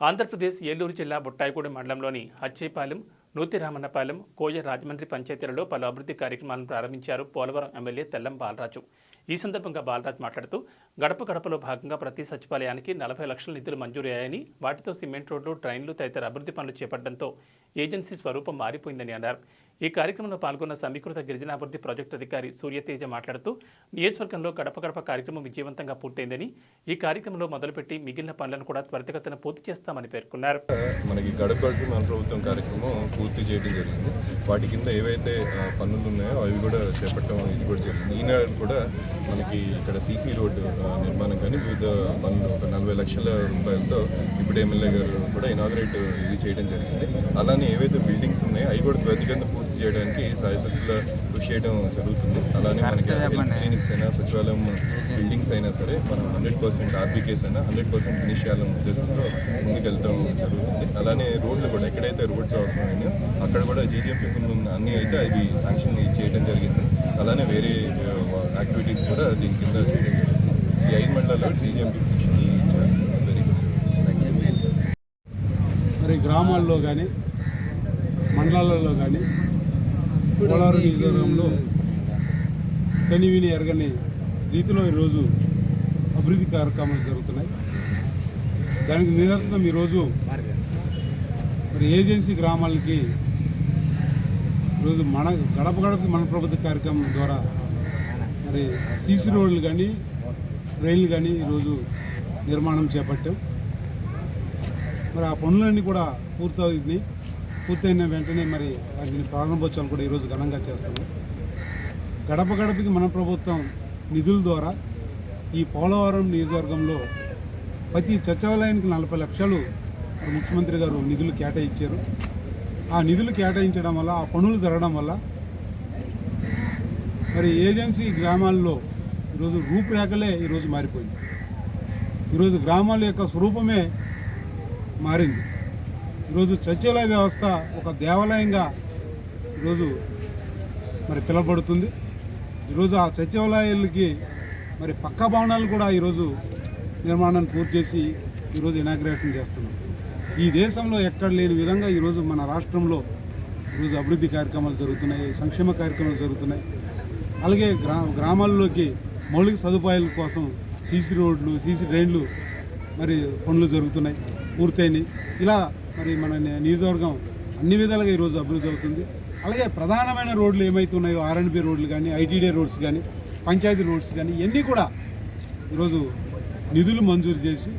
ఆంధ్రప్రదేశ్ ఏలూరు జిల్లా బుట్టాయిగూడెం మండలంలోని హచ్చేపాలెం నూతిరామన్నపాలెం కోయ రాజమండ్రి పంచాయతీలలో పలు అభివృద్ధి కార్యక్రమాలను ప్రారంభించారు పోలవరం ఎమ్మెల్యే తెల్లం బాలరాజు. ఈ సందర్భంగా బాలరాజు మాట్లాడుతూ గడప గడపలో భాగంగా ప్రతి సచివాలయానికి నలభై లక్షల నిధులు మంజూరయ్యాయని వాటితో సిమెంట్ రోడ్లు ట్రైన్లు తదితర అభివృద్ధి పనులు చేపట్టడంతో ఏజెన్సీ స్వరూపం మారిపోయిందని అన్నారు. ఈ కార్యక్రమంలో పాల్గొన్న సమీకృత గిరిజనాభివృద్ధి ప్రాజెక్టు అధికారి సూర్యతేజ మాట్లాడుతూ నియోజకవర్గంలో గడప గడప కార్యక్రమం విజయవంతంగా పూర్తయిందని ఈ కార్యక్రమంలో మొదలుపెట్టి మిగిలిన పనులను కూడా త్వరితగతిన పూర్తి చేస్తామని పేర్కొన్నారు. మనకి గడప మన ప్రభుత్వం కార్యక్రమం పూర్తి చేయడం జరిగింది. వాటి కింద ఏవైతే పనులు ఉన్నాయో అవి కూడా చేపట్టడం ఇది కూడా జరిగింది. ఈనాడు కూడా మనకి ఇక్కడ సీసీ రోడ్డు నిర్మాణం కానీ వివిధ పనులు ఒక నలభై లక్షల రూపాయలతో ఇప్పుడు ఎమ్మెల్యే గారు కూడా ఇనాగ్రేట్ ఇది చేయడం జరిగింది. అలానే ఏవైతే బిల్డింగ్స్ ఉన్నాయో అవి కూడా త్వరితగతిన పూర్తి చేయడానికి సాయశక్తుల కృషి చేయడం జరుగుతుంది. అలానే మనకి క్లినిక్స్ అయినా సచివాలయం బిల్డింగ్స్ అయినా సరే మనం హండ్రెడ్ పర్సెంట్ ఆర్బీకేస్ అయినా హండ్రెడ్ పర్సెంట్ ఫినిష్ చేయాలనే ఉద్దేశంతో ముందుకెళ్తాం జరుగుతుంది. అలానే రోడ్లు కూడా ఎక్కడైతే రోడ్స్ అవసరమైనా అక్కడ కూడా జీజీఎంపీ అన్ని అయితే అవి శాంక్షన్ చేయడం జరిగింది. అలానే వేరే యాక్టివిటీస్ కూడా దీని కింద చేయడం జరిగింది. ఈ ఐదు మండలాల్లో జీజీఎంపీ చేస్తున్నాం వెరీ గుడ్ థ్యాంక్ యూ మరి గ్రామాల్లో కానీ మండలాలలో కానీ కోలారు నియోజకవర్గంలో కని విని ఎరగని రీతిలో ఈరోజు అభివృద్ధి కార్యక్రమాలు జరుగుతున్నాయి. దానికి నిదర్శనం ఈరోజు మరి ఏజెన్సీ గ్రామాలకి ఈరోజు మన గడప గడప మన ప్రభుత్వ కార్యక్రమం ద్వారా మరి సీసీ రోడ్లు కానీ రైళ్ళు కానీ ఈరోజు నిర్మాణం చేపట్టాం. మరి ఆ పనులన్నీ కూడా పూర్తవుతున్నాయి. పూర్తయిన వెంటనే మరి వాటిని ప్రారంభోత్సవం కూడా ఈరోజు ఘనంగా చేస్తాము. గడప గడపకి మన ప్రభుత్వం నిధుల ద్వారా ఈ పోలవరం నియోజకవర్గంలో ప్రతి సచివాలయానికి నలభై లక్షలు ముఖ్యమంత్రి గారు నిధులు కేటాయించారు. ఆ నిధులు కేటాయించడం వల్ల ఆ పనులు జరగడం వల్ల మరి ఏజెన్సీ గ్రామాల్లో ఈరోజు రూపురేఖలే ఈరోజు మారిపోయింది. ఈరోజు గ్రామాల యొక్క స్వరూపమే మారింది. ఈరోజు సచివాలయ వ్యవస్థ ఒక దేవాలయంగా ఈరోజు మరి పిలువబడుతుంది. ఈరోజు ఆ సచివాలయాలకి మరి పక్క భవనాలు కూడా ఈరోజు నిర్మాణాన్ని పూర్తి చేసి ఈరోజు ఇనాగ్రేషన్ చేస్తున్నాం. ఈ దేశంలో ఎక్కడ లేని విధంగా ఈరోజు మన రాష్ట్రంలో ఈరోజు అభివృద్ధి కార్యక్రమాలు జరుగుతున్నాయి సంక్షేమ కార్యక్రమాలు జరుగుతున్నాయి. అలాగే గ్రా గ్రామాల్లోకి మౌలిక సదుపాయాల కోసం సీసీ రోడ్లు సీసీ డ్రైన్లు మరి పనులు జరుగుతున్నాయి పూర్తయినాయి. ఇలా మరి మన నియోజకవర్గం అన్ని విధాలుగా ఈరోజు అభివృద్ధి అవుతుంది. అలాగే ప్రధానమైన రోడ్లు ఏమైతే ఉన్నాయో ఆర్ఎన్బి రోడ్లు కానీ ఐటీడీ రోడ్స్ కానీ పంచాయతీ రోడ్స్ కానీ ఇవన్నీ కూడా ఈరోజు నిధులు మంజూరు చేసి